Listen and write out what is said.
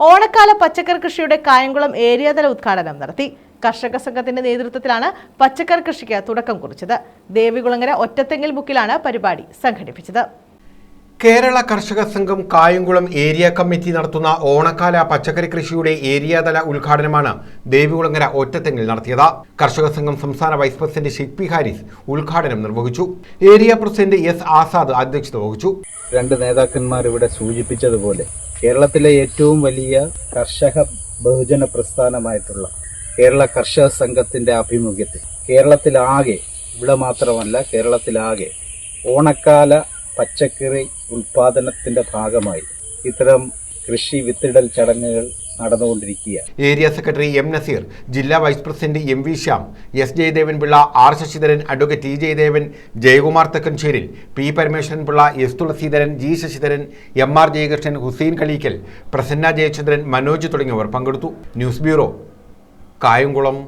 ഓണക്കാല പച്ചക്കറി കൃഷിയുടെ കായംകുളം ഏരിയാതല ഉദ്ഘാടനം നടത്തി. കർഷക സംഘത്തിന്റെ നേതൃത്വത്തിലാണ് പച്ചക്കറി കൃഷിക്ക് തുടക്കം കുറിച്ചത്. ദേവികുളങ്ങര ഒറ്റത്തെങ്ങിൽ ബുക്കിലാണ് പരിപാടി സംഘടിപ്പിച്ചത്. കേരള കർഷക സംഘം കായംകുളം ഏരിയ കമ്മിറ്റി നടത്തുന്ന ഓണക്കാല പച്ചക്കറി കൃഷിയുടെ ഏരിയാതല ഉദ്ഘാടനമാണ് ദേവികുളങ്ങര ഒറ്റത്തെങ്ങിൽ നടത്തിയത്. കർഷക സംഘം സംസ്ഥാന വൈസ് പ്രസിഡന്റ് ഷിപ്പി ഹാരിസ് ഉദ്ഘാടനം നിർവഹിച്ചു. ഏരിയ പ്രസിഡന്റ് എസ് ആസാദ് അധ്യക്ഷത വഹിച്ചു. രണ്ട് നേതാക്കന്മാർ ഇവിടെ സൂചിപ്പിച്ചതുപോലെ കേരളത്തിലെ ഏറ്റവും വലിയ കർഷക ബഹുജന പ്രസ്ഥാനമായിട്ടുള്ള കേരള കർഷക സംഘത്തിന്റെ ആഭിമുഖ്യത്തിൽ കേരളത്തിലാകെ ഇവിടെ മാത്രമല്ല കേരളത്തിലാകെ ഓണക്കാല പച്ചക്കറി ഉൽപാദനത്തിന്റെ ഭാഗമായി ഇത്തരം കൃഷി വിത്തിടൽ ചടങ്ങുകൾ നടന്നുകൊണ്ടിരിക്കുകയാണ്. ഏരിയ സെക്രട്ടറി എം നസീർ ജില്ലാ vice president M V Shyam S Jayadevan Pillai R Sasidharan advocate T Jayadevan Jayakumar Thekkencheril P Parameswaran Pillai S Thulaseedharan G Sasidharan M R Jayakrishnan Hussain Kaleekkal Prasanna Jayachandran Manoj തുടങ്ങിയവർ പങ്കെടുത്തു. News bureau Kayamkulam.